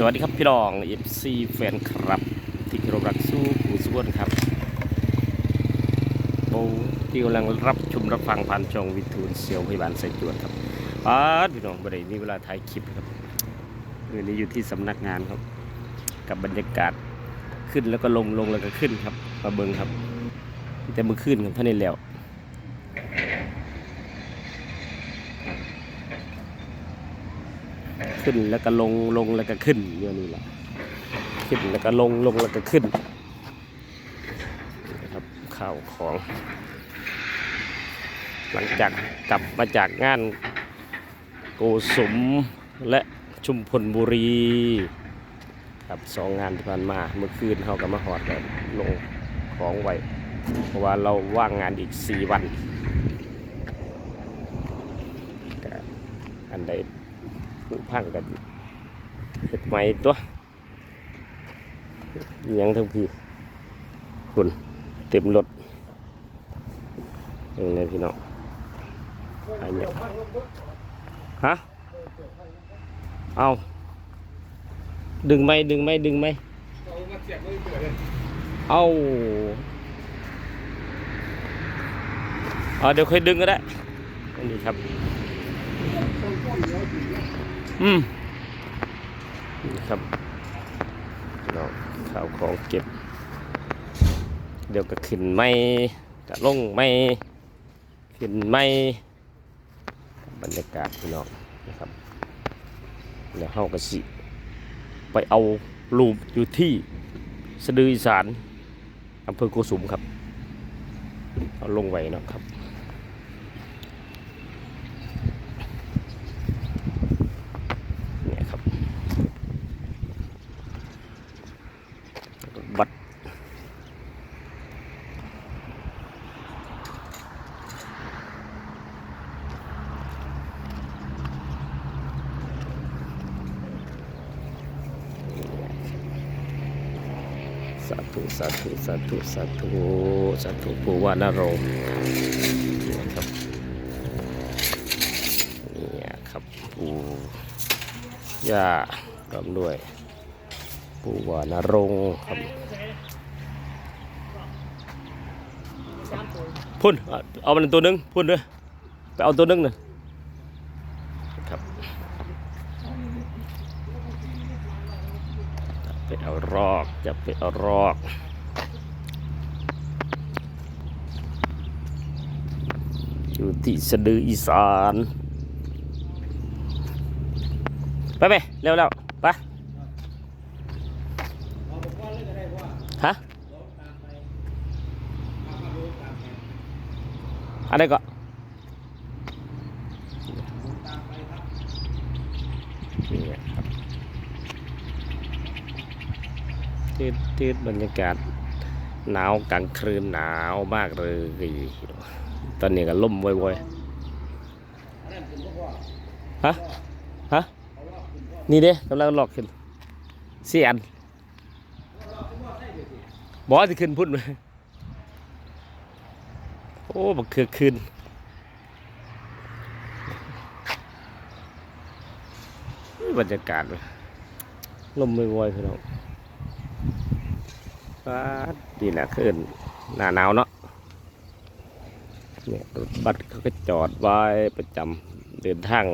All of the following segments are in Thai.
สวัสดีครับพี่น้องเอฟซีแฟนครับที่เคารพรักสู้ผู้สุวรรณครับโอ้ที่กำลังรับชมรับฟังผ่านช่องวิทูลเซียวพยาบาลใส่จวนครับป้าดพี่น้องประเดี๋ยวนี้เวลาถ่ายคลิปครับวันนี้อยู่ที่สำนักงานครับ กับบรรยากาศขึ้นแล้วก็ลงลงแล้วก็ขึ้นครับมาเบิงครับ แต่เมื่อคืนครับท่านนี้แล้ว ขึ้นแล้วก็ลงลงแล้วก็ขึ้นเรื่องนี้แหละขึ้นแล้วก็ลงลงแล้วก็ขึ้นนี่นะครับข่าวของ หลังจากกลับมาจากงานโกสุมและชุมพลบุรีครับสองงานที่ผ่านมาเมื่อคืนเขาก็มาหอดแล้วลงของไว้เพราะว่าเราว่างงานอีกสี่วันอันใด พังกันเห็ดไหม้ตัวยังทั้งพี่คุณเต็มรถยังไงพี่น้องอันเนี้ฮะเอาดึงไหมดึงไหมดึงไหมเอาเอาเดี๋ยวค่อยดึงก็ได้อันนี้ครับ อืมนี่ครับเราข้าวของเก็บ เดี๋ยวก็ขึ้นไม่จะลงไม่ขึ้นไม่บรรยากาศพี่น้องนะครับแล้วเฮาก็สิ ไปเอารูปอยู่ที่สะดืออีสานอำเภอโกสุมครับ เอาลงไว้นะครับ เนี่ยครับบัตรสา ธุสาธุสาธุสาธุสาธุปูวานโรงค์เนี่ครับนี่ครับปูย่าพร้อมด้วยปูวานารงครับพุ่นเอามันตัวนึงพุ่นด้วยไปเอาตัวนึงหน่อยครับ ไปเอารอกจะไปเอารอกอยู่ที่สะดืออีสาน ไปไปเร็วเร็วไปฮะอะไรก็นี่ครับ ตืดตืดบรรยากาศ หนาวกลางคืนหนาวมากเลย ตอนนี้ก็ล่มวอยๆฮะฮะนี่เด้กำลังหลอกขึ้นเสียนบอสจะขึ้นพุ่นเลยโอ้บักคือขึ้นบรรยากาศลยลมไม่วอยพี่น้อง ฟ้าดดีนะขึ้นหน้าหนาวเนาะเนี่ยรถบัสเขาก็จอดไว้ประจำเดินทาง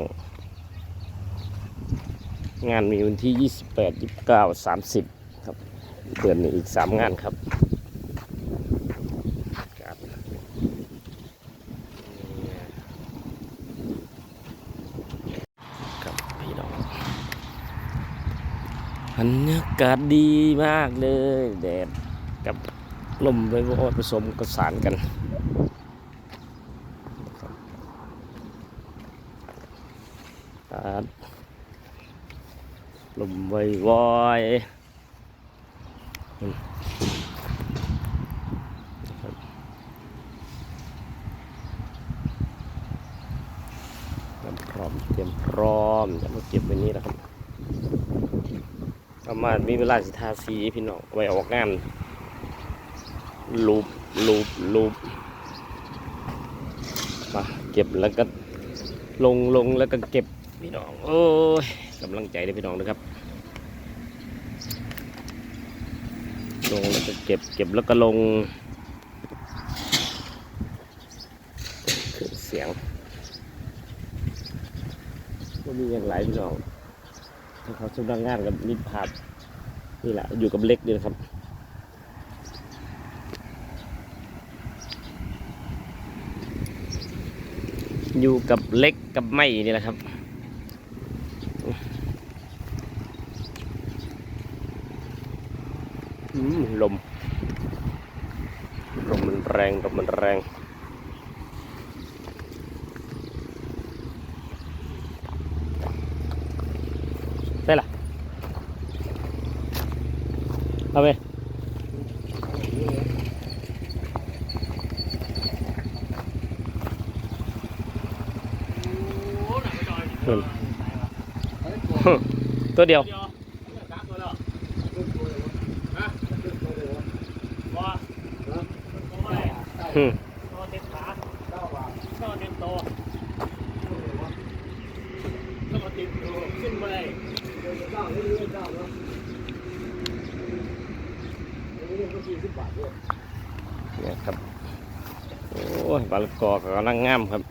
งานมีวันที่ 28 29 30 ครับเดือนนี้อีก 3 งานครับครับพี่น้องบรรยากาศดีมากเลยแดดกับลมไปโอดผสมกระสานกันลมวอยวอยอืมนะครับเตรียมพร้อมเตรียมพร้อมจะมาเก็บไว้นี้นะครับ ประมาณมีเวลาสิทาสีพี่น้องไว้ออกงานลูบลูบลูบมาเก็บแล้วก็ลงลงแล้วก็เก็บพี่น้อง โอ้ยกำลังใจเลยพี่น้องนะครับ ลงแล้วก็เก็บเก็บแล้วก็ลงเสียงก็มีอย่างไรพี่น้อง ถ้าเขาสุนักงานกับมิตรภาพนี่แหละอยู่กับเล็กดีนะครับอยู่กับเล็กกับไม่นี่แหละครับ อืมลม ลมมันแรงลมมันแรง ได้ละ เอาไปเห็นตัวเดียวอืม เนี่ยครับ โอ้ยปลาลูกกอกกำลังงามครับ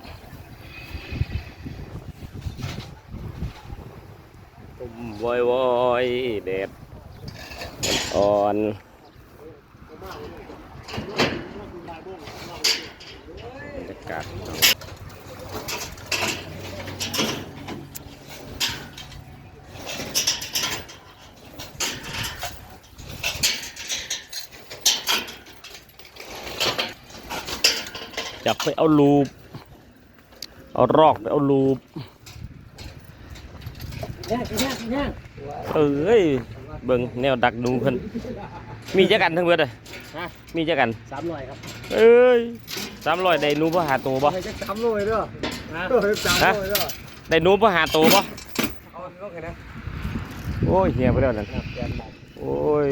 ตุ่มวอยวอยๆแดดอ่อนบรรยากาศ จับไปเอาลูปเอารอกไปเอาลูปเอ้ยเบิ่งแนวดักหนูเพิ่นมีจักกันทั้งเบิดเลยฮะมีจักกันสามร้อยครับเอ้ยสามร้อยได้หนูพ่หาตัวบ่ไม่ใช่สามร้อยเด้อฮะเออสามร้อยเด้อได้หนูพ่หาตัวบ่เอาลงกันนะโอ้ยเฮียไปแล้วนั่นครับแกนหมอกโอ้ย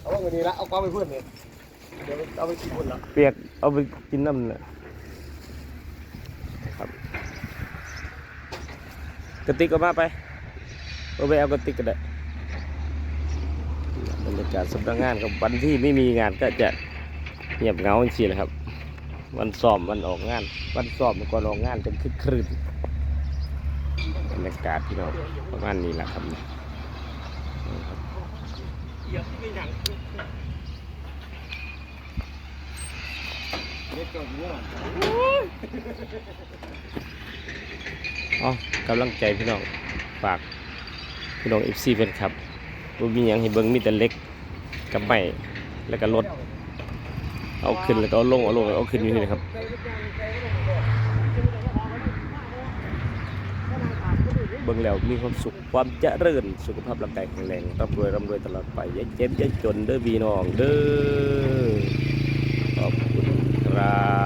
เอาลงกันนี้ละเอากล้องไปเพื่อนเนี่ย เดี๋ยวเอาไปกินคนละเปียกเอาไปกินน้ำน่ะครับ กระติกก็มาไปเอาไปเอากระติกก็ได้บรรยากาศสำนักงานกับวันที่ไม่มีงานก็จะเงียบเงาจริงๆเลยครับ วันสอบวันออกงาน วันสอบก่อนออกงานจะคึกครื้นบรรยากาศที่เราประมาณนี้แหละครับนี่ครับเหยียบที่ไม่หนังเด็กก่อนเนี่ย อ๋อกำลังใจพี่น้องฝากพี่น้องเอฟซีเป็นครับบ่มีหยังให้เบิ่งมีแต่เล็กกับไม้แล้วก็รถเอาขึ้นแล้วก็เอาลงเอาลงเอาขึ้นอยู่นี่นะครับเบิ่งแล้วมีความสุขความเจริญสุขภาพร่างกายแข็งแรงร่ำรวยร่ำรวยตลอดไปอย่าเจ็บอย่าจนเด้อพี่น้องเด้อ ค